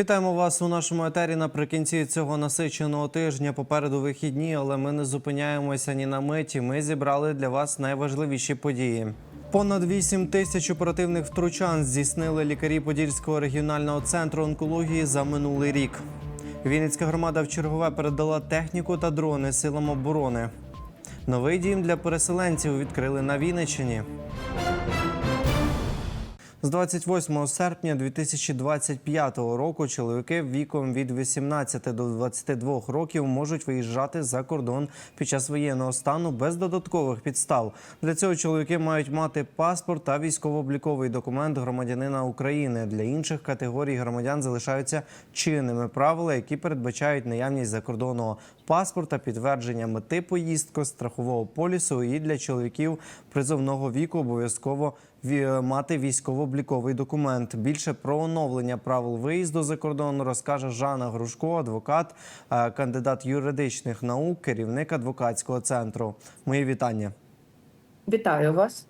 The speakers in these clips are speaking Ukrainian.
Вітаємо вас у нашому етері наприкінці цього насиченого тижня. Попереду вихідні, але ми не зупиняємося ні на миті. Ми зібрали для вас найважливіші події. Понад 8 тисяч оперативних втручань здійснили лікарі Подільського регіонального центру онкології за минулий рік. Вінницька громада в чергове передала техніку та дрони силам оборони. Новий дім для переселенців відкрили на Вінниччині. З 28 серпня 2025 року чоловіки віком від 18 до 22 років можуть виїжджати за кордон під час воєнного стану без додаткових підстав. Для цього чоловіки мають мати паспорт та військово-обліковий документ громадянина України. Для інших категорій громадян залишаються чинними правила, які передбачають наявність закордонного паспорта, підтвердження мети поїздки, страхового полісу і для чоловіків призовного віку обов'язково мати військово-обліковий документ. Більше про оновлення правил виїзду за кордон розкаже Жанна Грушко, адвокат, е, кандидат юридичних наук, керівник адвокатського центру. Мої вітання. Вітаю вас.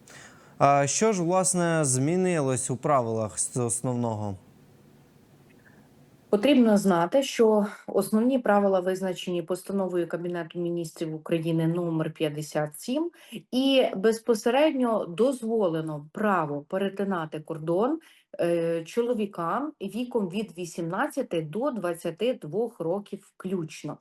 Що ж власне змінилось у правилах з основного? Потрібно знати, що основні правила визначені постановою Кабінету міністрів України номер 57 і безпосередньо дозволено право перетинати кордон е, чоловікам віком від 18 до 22 років включно.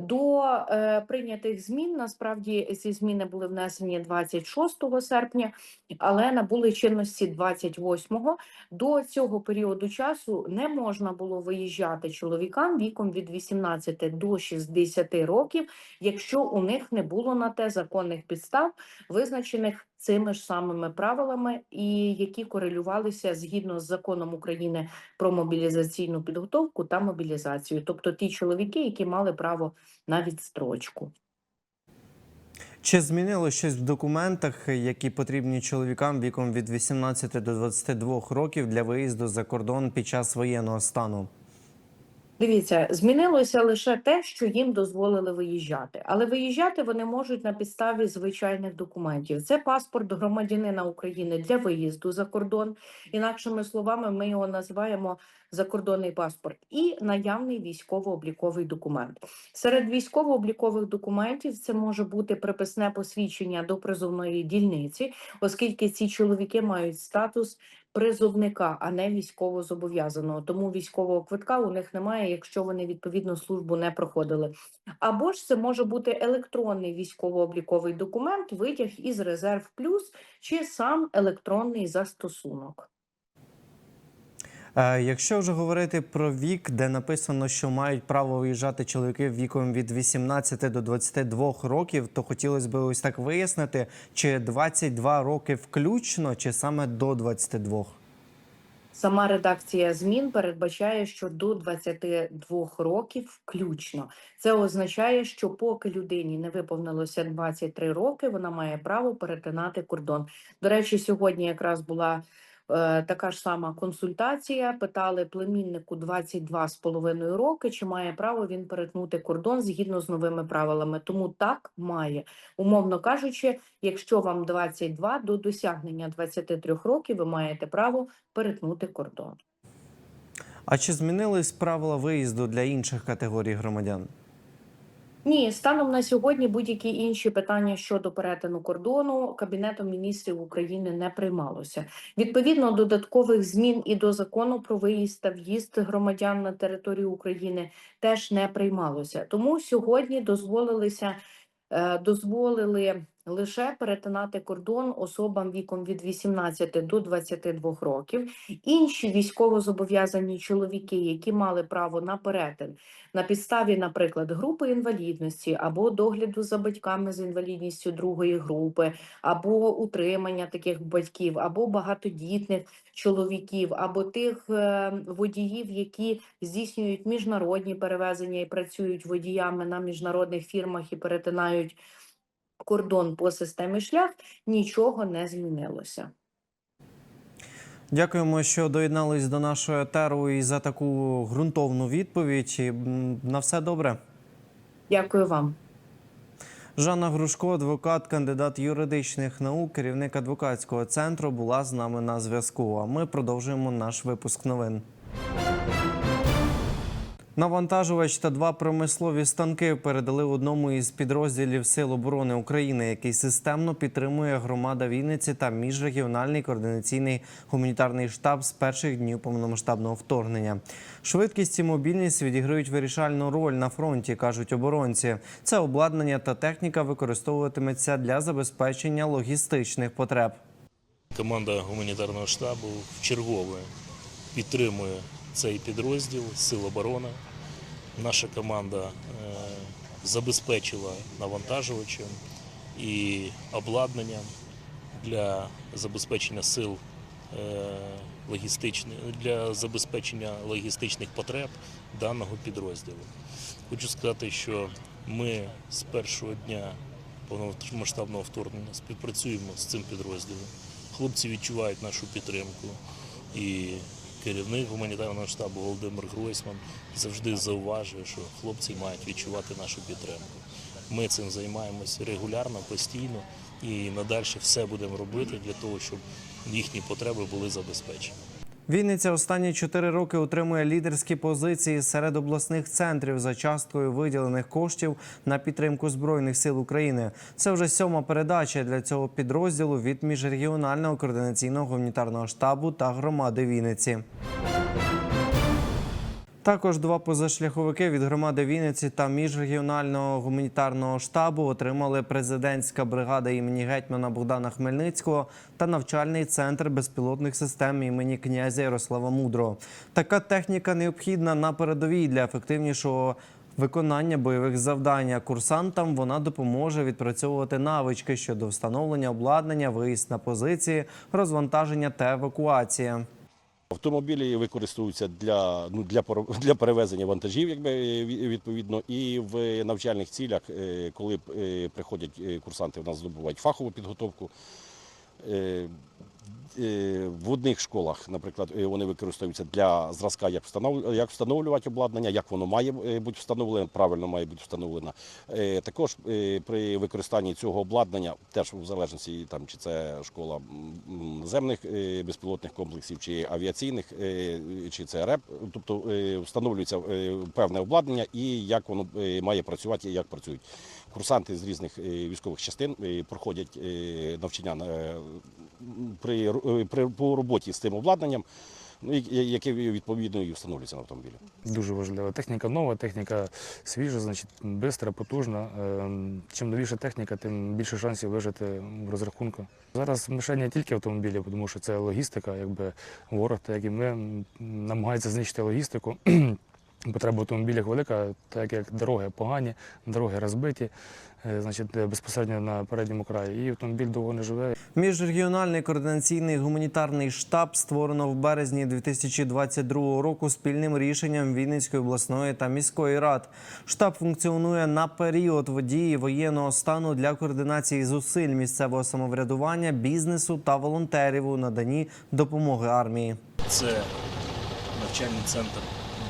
До е, прийнятих змін насправді ці зміни були внесені 26 серпня, але набули чинності 28-го. До цього періоду часу не можна було виїжджати чоловікам віком від 18 до 60 років, якщо у них не було на те законних підстав, визначених цими ж самими правилами, і які корелювалися згідно з законом України про мобілізаційну підготовку та мобілізацію, тобто ті чоловіки, які мали право на відстрочку. Чи змінило щось в документах, які потрібні чоловікам віком від 18 до 22 років для виїзду за кордон під час воєнного стану? Дивіться, змінилося лише те, що їм дозволили виїжджати, але виїжджати вони можуть на підставі звичайних документів. Це паспорт громадянина України для виїзду за кордон. Інакшими словами, ми його називаємо закордонний паспорт і наявний військово-обліковий документ. Серед військово-облікових документів це може бути приписне посвідчення до призовної дільниці, оскільки ці чоловіки мають статус призовника, а не військовозобов'язаного. Тому військового квитка у них немає, якщо вони відповідно службу не проходили. Або ж це може бути електронний військово-обліковий документ, витяг із резерв плюс чи сам електронний застосунок. Е, Якщо вже говорити про вік, де написано, що мають право виїжджати чоловіки віком від 18 до 22 років, то хотілося б ось так вияснити, чи 22 роки включно, чи саме до 22? Сама редакція змін передбачає, що до 22 років включно. Це означає, що поки людині не виповнилося 23 роки, вона має право перетинати кордон. До речі, сьогодні якраз була така ж сама консультація. Питали племіннику 22 з половиною роки, чи має право він перетнути кордон згідно з новими правилами. Тому так має. Умовно кажучи, якщо вам 22 до досягнення 23 років, ви маєте право перетнути кордон. А чи змінились правила виїзду для інших категорій громадян? Ні, станом на сьогодні будь-які інші питання щодо перетину кордону Кабінетом міністрів України не приймалося. Відповідно додаткових змін і до закону про виїзд та в'їзд громадян на територію України теж не приймалося. Тому сьогодні дозволилися е, дозволили лише перетинати кордон особам віком від 18 до 22 років. Інші військовозобов'язані чоловіки, які мали право на перетин на підставі, наприклад, групи інвалідності або догляду за батьками з інвалідністю другої групи, або утримання таких батьків, або багатодітних чоловіків, або тих е, водіїв, які здійснюють міжнародні перевезення і працюють водіями на міжнародних фірмах і перетинають кордон по системі шлях, нічого не змінилося. Дякуємо, що доєднались до нашого етеру і за таку ґрунтовну відповідь. На все добре. Дякую вам. Жанна Грушко, адвокат, кандидат юридичних наук, керівник адвокатського центру, була з нами на зв'язку. А ми продовжуємо наш випуск новин. Навантажувач та два промислові станки передали одному із підрозділів Сил оборони України, який системно підтримує громада Вінниці та міжрегіональний координаційний гуманітарний штаб з перших днів повномасштабного вторгнення. Швидкість і мобільність відіграють вирішальну роль на фронті, кажуть оборонці. Це обладнання та техніка використовуватиметься для забезпечення логістичних потреб. Команда гуманітарного штабу вчергове підтримує цей підрозділ Сил оборони. Наша команда е, забезпечила навантажувачем і обладнанням для забезпечення сил е, логістичних для забезпечення логістичних потреб даного підрозділу. Хочу сказати, що ми з першого дня повномасштабного вторгнення співпрацюємо з цим підрозділом. Хлопці відчувають нашу підтримку. І керівник гуманітарного штабу Володимир Гройсман завжди зауважує, що хлопці мають відчувати нашу підтримку. Ми цим займаємося регулярно, постійно і надалі все будемо робити для того, щоб їхні потреби були забезпечені. Вінниця останні чотири роки утримує лідерські позиції серед обласних центрів за часткою виділених коштів на підтримку збройних сил України. Це вже сьома передача для цього підрозділу від міжрегіонального координаційного гуманітарного штабу та громади Вінниці. Також два позашляховики від громади Вінниці та міжрегіонального гуманітарного штабу отримали президентська бригада імені гетьмана Богдана Хмельницького та навчальний центр безпілотних систем імені князя Ярослава Мудрого. Така техніка необхідна на передовій для ефективнішого. Виконання бойових завдань курсантам вона допоможе відпрацьовувати навички щодо встановлення обладнання, виїзд на позиції, розвантаження та евакуація. Автомобілі використовуються для, ну, для, для перевезення вантажів, якби е, відповідно, і в навчальних цілях, е, коли е, приходять курсанти, в нас здобувають фахову підготовку. Е, В одних школах, наприклад, е, вони використовуються для зразка, як як встановлювати обладнання, як воно має е, бути встановлене, правильно має бути встановлено. Також при використанні цього обладнання, теж в залежності там чи це школа е, безпілотних комплексів, чи авіаційних, чи це РЕП, тобто встановлюється певне обладнання і як воно має працювати, і як працюють. Курсанти з різних військових частин проходять навчання при, е, при по роботі з цим обладнанням, ну, яке відповідно і встановлюється на автомобілі. Дуже важливо. Техніка нова, техніка свіжа, значить, бистра, потужна. Ем, Чим новіша техніка, тим більше шансів вижити в розрахунку. Зараз мішень не тільки автомобілів, тому що це логістика, якби ворог, так як і ми, намагається знищити логістику. Потреба в автомобілях велика, так як дороги погані, дороги розбиті, значить, е, безпосередньо на передньому краї. І автомобіль довго не живе. Міжрегіональний координаційний гуманітарний штаб створено в березні 2022 року спільним рішенням Вінницької обласної та міської рад. Штаб функціонує на період водії воєнного стану для координації зусиль місцевого самоврядування, бізнесу та волонтерів у наданні допомоги армії. Це навчальний центр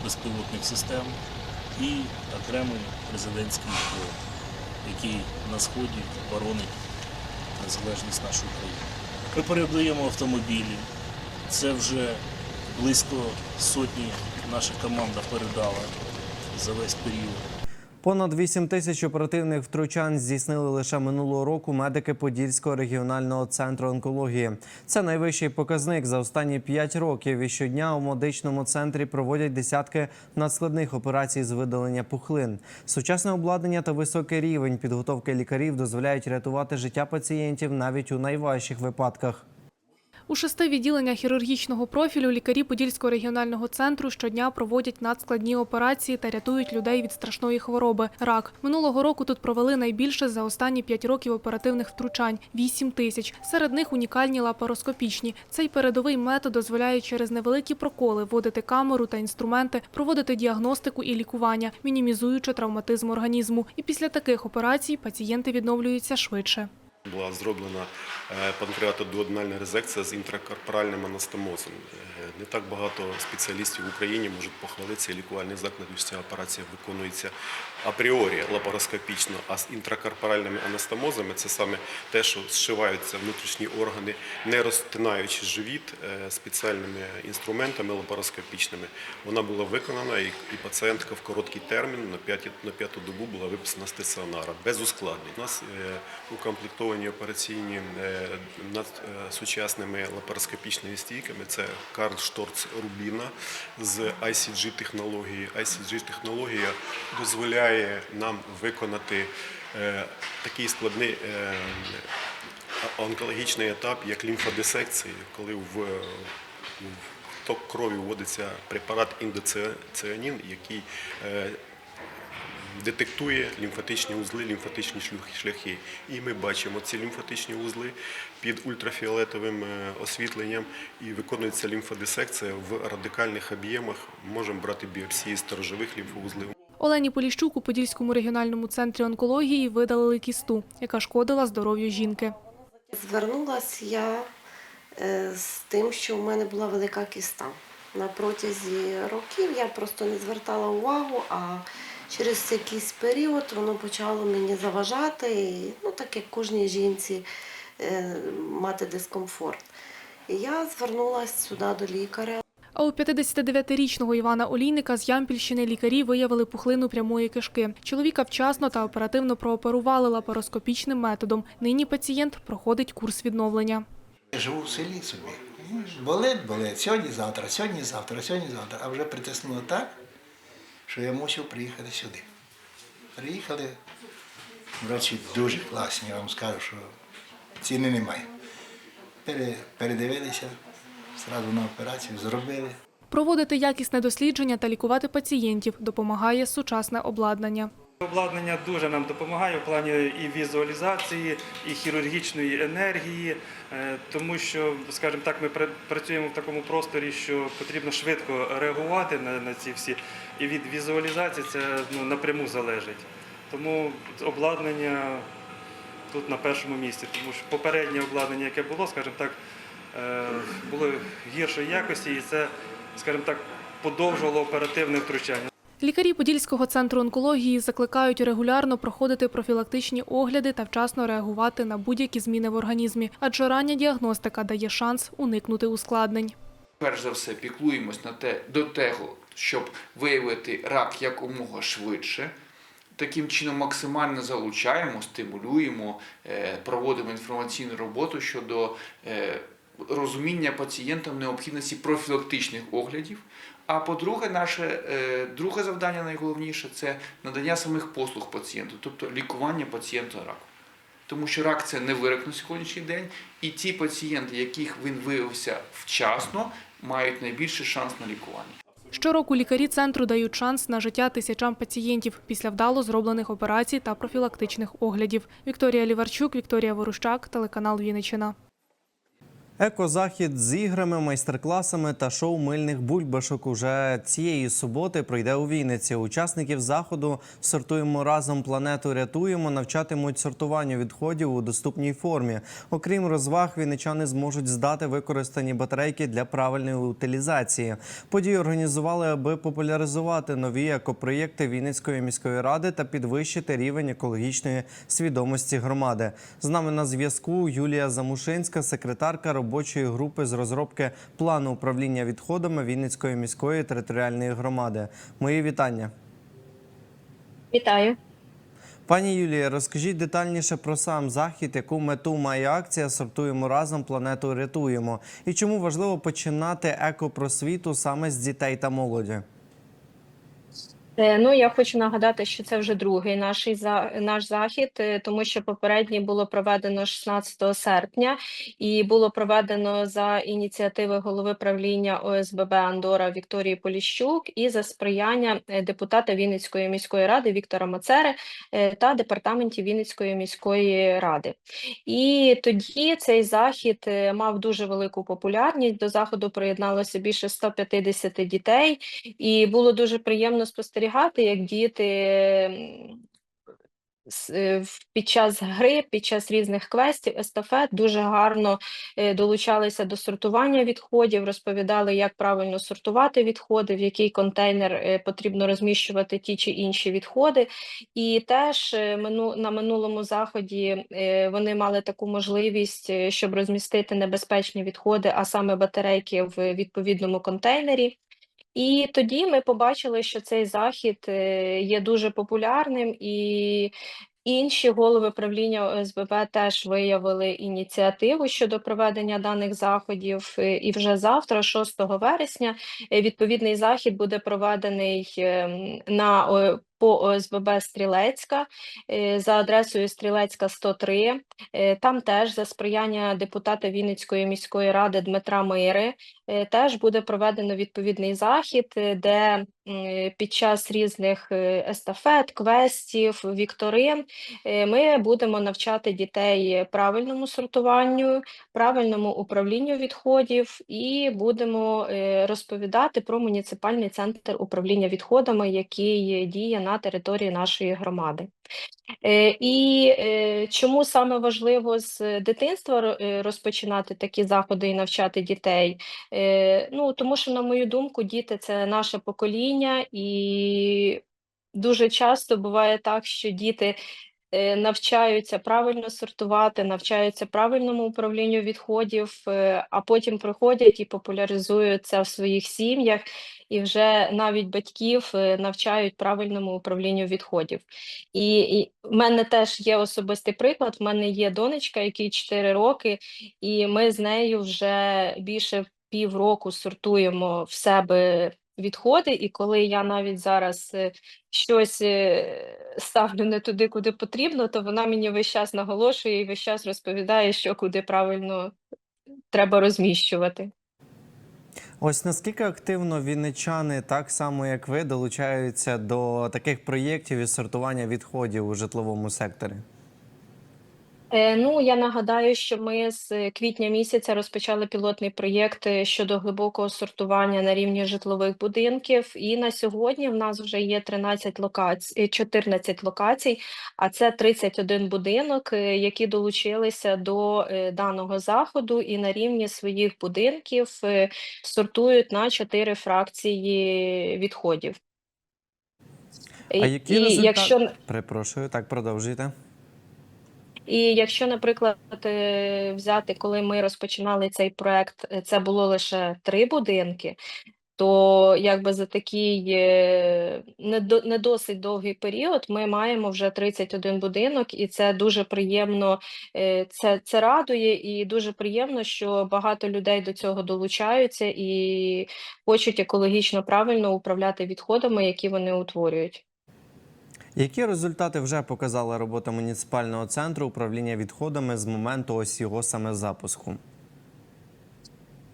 безпілотних систем і окремий президентський флот, який на сході боронить незалежність нашої країни. Ми передаємо автомобілі. Це вже близько сотні наша команда передала за весь період. Понад 8 тисяч оперативних втручань здійснили лише минулого року медики Подільського регіонального центру онкології. Це найвищий показник за останні 5 років. І щодня у медичному центрі проводять десятки надскладних операцій з видалення пухлин. Сучасне обладнання та високий рівень підготовки лікарів дозволяють рятувати життя пацієнтів навіть у найважчих випадках. У шести відділеннях хірургічного профілю лікарі Подільського регіонального центру щодня проводять надскладні операції та рятують людей від страшної хвороби – рак. Минулого року тут провели найбільше за останні п'ять років оперативних втручань – 8 тисяч. Серед них унікальні лапароскопічні. Цей передовий метод дозволяє через невеликі проколи вводити камеру та інструменти, проводити діагностику і лікування, мінімізуючи травматизм організму. І після таких операцій пацієнти відновлюються швидше. Була зроблена е, панкреатодуоденальна резекція з інтракорпоральним анастомозом. Не так багато спеціалістів в Україні можуть похвалитися лікувальний заклад, ця операція виконується апріорі лапароскопічно, а з інтракорпоральними анастомозами це саме те, що зшиваються внутрішні органи, не розтинаючи живіт е, спеціальними інструментами лапароскопічними. Вона була виконана, і, пацієнтка в короткий термін на, п'яту добу була виписана стаціонара без ускладнень. У нас е, укомплектовані операційні е, над сучасними лапароскопічними стійками. Це Карл Шторц Рубіна з ICG технології. ICG технологія дозволяє нам виконати е, такий складний е, онкологічний етап, як лімфодисекція, коли в, в ток крові вводиться препарат індоціанін, який е, детектує лімфатичні узли, лімфатичні шляхи. І ми бачимо ці лімфатичні узли під ультрафіолетовим е, освітленням і виконується лімфодисекція в радикальних об'ємах. Можемо брати біопсії сторожових лімфоузлів. Олені Поліщук у Подільському регіональному центрі онкології видалили кісту, яка шкодила здоров'ю жінки. Звернулася я е, з тим, що в мене була велика кіста. На протязі років я просто не звертала увагу, а через якийсь період воно почало мені заважати, і, ну, так як кожній жінці е, мати дискомфорт. І я звернулася сюди до лікаря. А у 59-річного Івана Олійника з Ямпільщини лікарі виявили пухлину прямої кишки. Чоловіка вчасно та оперативно прооперували лапароскопічним методом. Нині пацієнт проходить курс відновлення. Я живу в селі собі. Болить, болить. Сьогодні, завтра, сьогодні, завтра, сьогодні, завтра. А вже притиснуло так, що я мусив приїхати сюди. Приїхали. Врачі дуже класні, я вам скажу, що ціни немає. Пере, передивилися, зразу на операцію зробили. Проводити якісне дослідження та лікувати пацієнтів допомагає сучасне обладнання. Обладнання дуже нам допомагає в плані і візуалізації, і хірургічної енергії, е, тому що, скажімо так, ми працюємо в такому просторі, що потрібно швидко реагувати на, на ці всі. І від візуалізації це ну, напряму залежить. Тому обладнання тут на першому місці, тому що попереднє обладнання, яке було, скажімо так, е, було гіршої якості, і це, скажімо так, подовжувало оперативне втручання. Лікарі Подільського центру онкології закликають регулярно проходити профілактичні огляди та вчасно реагувати на будь-які зміни в організмі, адже рання діагностика дає шанс уникнути ускладнень. перш за все піклуємось на те до того, щоб виявити рак якомога швидше. Таким чином максимально залучаємо, стимулюємо, е, проводимо інформаційну роботу щодо е, розуміння пацієнтам необхідності профілактичних оглядів. А по-друге, наше е, друге завдання найголовніше це надання самих послуг пацієнту, тобто лікування пацієнта раку. Тому що рак це не вирок на сьогоднішній день, і ті пацієнти, яких він виявився вчасно, мають найбільший шанс на лікування. Щороку лікарі центру дають шанс на життя тисячам пацієнтів після вдало зроблених операцій та профілактичних оглядів. Вікторія Ліварчук, Вікторія Ворущак, телеканал Вінниччина. Екозахід з іграми, майстер-класами та шоу мильних бульбашок уже цієї суботи пройде у Вінниці. Учасників заходу сортуємо разом планету рятуємо, навчатимуть сортуванню відходів у доступній формі. Окрім розваг, вінничани зможуть здати використані батарейки для правильної утилізації. Подію організували, аби популяризувати нові екопроєкти Вінницької міської ради та підвищити рівень екологічної свідомості громади. З нами на зв'язку Юлія Замушинська, секретарка робочої групи з розробки плану управління відходами Вінницької міської територіальної громади. Мої вітання. Вітаю. Пані Юлія, розкажіть детальніше про сам захід, яку мету має акція Сортуємо разом, планету рятуємо. І чому важливо починати екопросвіту саме з дітей та молоді? Е, Ну, я хочу нагадати, що це вже другий наш, наш захід, е, тому що попередній було проведено 16 серпня і було проведено за ініціативи голови правління ОСББ Андора Вікторії Поліщук і за сприяння е, депутата Вінницької міської ради Віктора Мацери та департаментів Вінницької міської ради. І тоді цей захід мав дуже велику популярність. До заходу приєдналося більше 150 дітей, і було дуже приємно спостерігати, як діти е, під час гри, під час різних квестів, естафет дуже гарно е, долучалися до сортування відходів, розповідали, як правильно сортувати відходи, в який контейнер е, потрібно розміщувати ті чи інші відходи. І теж на минулому заході вони мали таку можливість, щоб розмістити небезпечні відходи, а саме батарейки в відповідному контейнері. І тоді ми побачили, що цей захід е, є дуже популярним, і інші голови правління ОСББ теж виявили ініціативу щодо проведення даних заходів. Е, І вже завтра, 6 вересня, е, відповідний захід буде проведений ем, на по ОСББ Стрілецька е, за адресою Стрілецька 103. Е, Там теж за сприяння депутата Вінницької міської ради Дмитра Мири е, теж буде проведено відповідний захід, де під час різних естафет, квестів, вікторин ми будемо навчати дітей правильному сортуванню, правильному управлінню відходів і будемо розповідати про муніципальний центр управління відходами, який діє на території нашої громади. Е, І е, чому саме важливо з дитинства е, розпочинати такі заходи і навчати дітей? Ну, тому що, на мою думку, діти це наше покоління, і дуже часто буває так, що діти навчаються правильно сортувати, навчаються правильному управлінню відходів, е, а потім приходять і популяризують це в своїх сім'ях, і вже навіть батьків е, навчають правильному управлінню відходів. І, і в мене теж є особистий приклад. В мене є донечка, якій 4 роки, і ми з нею вже більше півроку сортуємо в себе відходи. І коли я навіть зараз е, щось е, ставлю не туди, куди потрібно, то вона мені весь час наголошує і весь час розповідає, що куди правильно треба розміщувати. Ось наскільки активно вінничани, так само як ви, долучаються до таких проєктів із сортування відходів у житловому секторі? Е, Ну, я нагадаю, що ми з квітня місяця розпочали пілотний проєкт е, щодо глибокого сортування на рівні житлових будинків. І на сьогодні в нас вже є 13 локацій, 14 локацій, а це 31 будинок, е, які долучилися до даного заходу і на рівні своїх будинків сортують на 4 фракції відходів. А які і результати? якщо Перепрошую, так продовжуйте. І якщо, наприклад, е, взяти, коли ми розпочинали цей проект, е, це було лише три будинки, то якби за такий е, не, до- не досить довгий період ми маємо вже 31 будинок, і це дуже приємно, це, це радує, і дуже приємно, що багато людей до цього долучаються і хочуть екологічно правильно управляти відходами, які вони утворюють. Які результати вже показала робота муніципального центру управління відходами з моменту ось його саме запуску?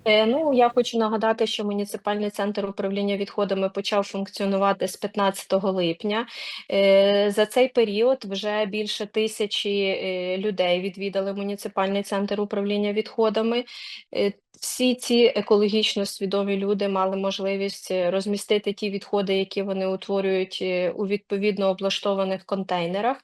Е, Ну, я хочу нагадати, що муніципальний центр управління відходами почав функціонувати з 15 липня. Е, За цей період вже більше тисячі е, людей відвідали муніципальний центр управління відходами. Всі ці екологічно свідомі люди мали можливість е, розмістити ті відходи, які вони утворюють е, у відповідно облаштованих контейнерах.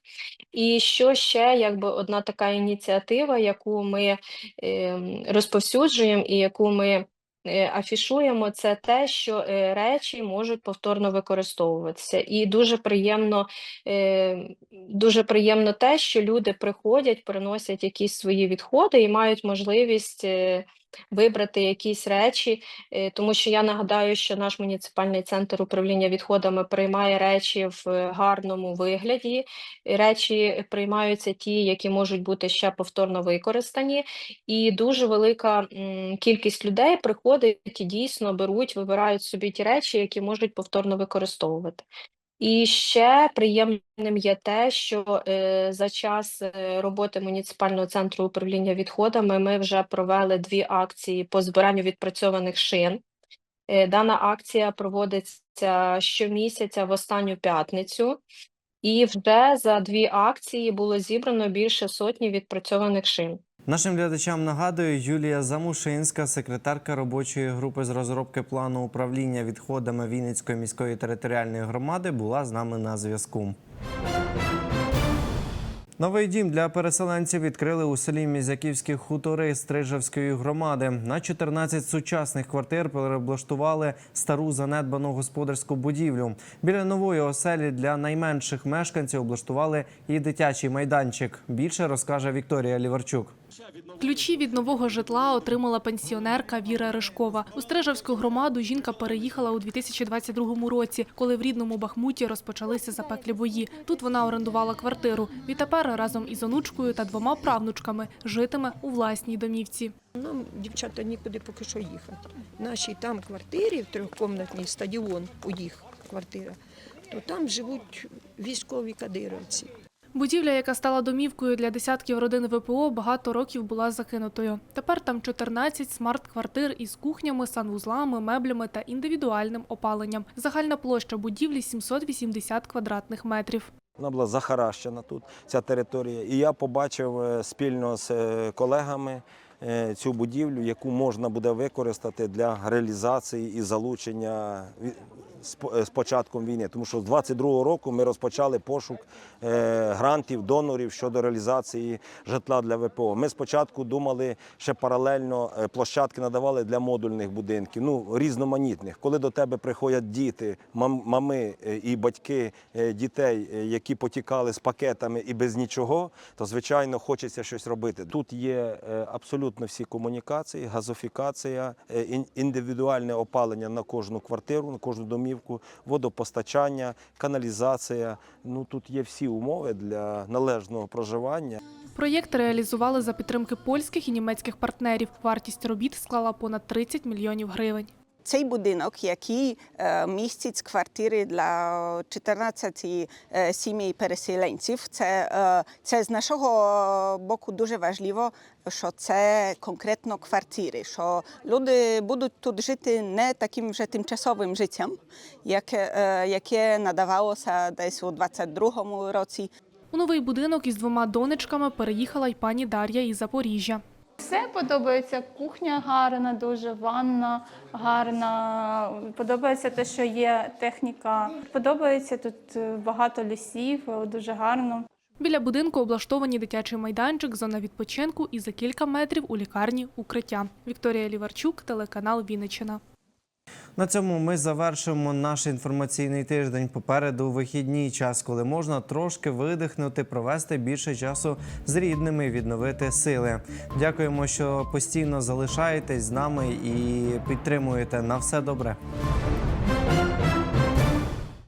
І що ще, якби одна така ініціатива, яку ми ем, розповсюджуємо і яку ми е, афішуємо, це те, що речі можуть повторно використовуватися. І дуже приємно, дуже приємно те, що люди приходять, приносять якісь свої відходи і мають можливість. Вибрати якісь речі, е, тому що я нагадаю, що наш муніципальний центр управління відходами приймає речі в гарному вигляді. Речі приймаються ті, які можуть бути ще повторно використані, і дуже велика кількість людей приходить і дійсно беруть, вибирають собі ті речі, які можуть повторно використовувати. І ще приємним є те, що е, за час е, роботи муніципального центру управління відходами ми вже провели дві акції по збиранню відпрацьованих шин. Е, Дана акція проводиться щомісяця в останню п'ятницю, і вже за дві акції було зібрано більше сотні відпрацьованих шин. Нашим глядачам нагадую, Юлія Замушинська, секретарка робочої групи з розробки плану управління відходами Вінницької міської територіальної громади, була з нами на зв'язку. Новий дім для переселенців відкрили у селі Мізяківські хутори Стрижевської громади. На 14 сучасних квартир переоблаштували стару занедбану господарську будівлю. Біля нової оселі для найменших мешканців облаштували і дитячий майданчик. Більше розкаже Вікторія Ліварчук. Ключі від нового житла отримала пенсіонерка Віра Ришкова. У Стрижавську громаду жінка переїхала у 2022 році, коли в рідному Бахмуті розпочалися запеклі бої. Тут вона орендувала квартиру. Відтепер разом із онучкою та двома правнучками житиме у власній домівці. Нам, дівчата, нікуди поки що їхати. В нашій там квартирі, в трьохкомнатній стадіон у їх квартира, то там живуть військові кадировці. Будівля, яка стала домівкою для десятків родин ВПО, багато років була закинутою. Тепер там 14 смарт-квартир із кухнями, санвузлами, меблями та індивідуальним опаленням. Загальна площа будівлі 780 квадратних метрів. Вона була захаращена тут, ця територія. І я побачив е, спільно з е, колегами е, цю будівлю, яку можна буде використати для реалізації і залучення е, з початком війни. Тому що з 22-го року ми розпочали пошук е, грантів, донорів щодо реалізації житла для ВПО. Ми спочатку думали ще паралельно е, площадки надавали для модульних будинків, ну різноманітних. Коли до тебе приходять діти, мами і батьки дітей, які потікали з пакетами і без нічого, то звичайно хочеться щось робити. Тут є абсолютно всі комунікації, газофікація, індивідуальне опалення на кожну квартиру, на кожну домівку, водопостачання, каналізація. Ну тут є всі умови для належного проживання. Проєкт реалізували за підтримки польських і німецьких партнерів. Вартість робіт склала понад 30 мільйонів гривень. Цей будинок, який е, містить квартири для 14 е, сімей переселенців, це, е, це з нашого боку дуже важливо, що це конкретно квартири, що люди будуть тут жити не таким вже тимчасовим життям, яке, яке надавалося десь у 22-му році. У новий будинок із двома донечками переїхала й пані Дар'я із Запоріжжя. Все подобається. Кухня гарна, дуже ванна гарна. Подобається те, що є техніка. Подобається тут е, багато лісів, е, дуже гарно. Біля будинку облаштовані дитячий майданчик, зона відпочинку і за кілька метрів у лікарні укриття. Вікторія Ліварчук, телеканал Вінниччина. На цьому ми завершимо наш інформаційний тиждень. Попереду вихідній час, коли можна трошки видихнути, провести більше часу з рідними, відновити сили. Дякуємо, що постійно залишаєтесь з нами і підтримуєте. На все добре.